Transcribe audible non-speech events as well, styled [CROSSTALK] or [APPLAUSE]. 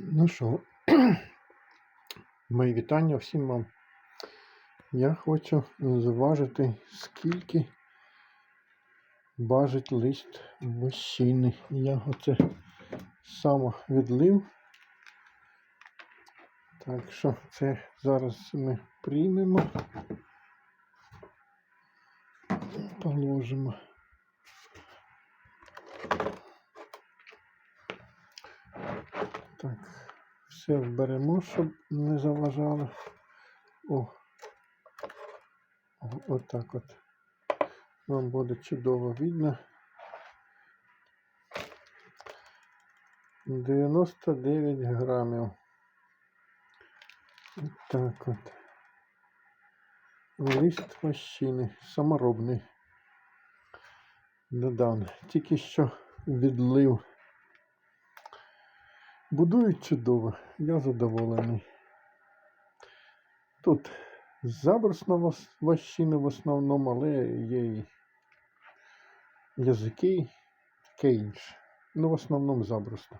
Ну що, [CLEARS THROAT] мої вітання всім вам. Я хочу зважити, скільки важить лист вощини. Я оце саме відлив. Так що це зараз ми приймемо. Положимо. Так, все вберемо, щоб не заважало. О, отак от. Вам буде чудово видно. 99 грамів. Так от. Лист вощини саморобний. Недавно. Тільки що відлив. Будують чудово, я задоволений. Тут забрусна ващина в основному, але є і язики, таке інше. Ну, в основному забрусна.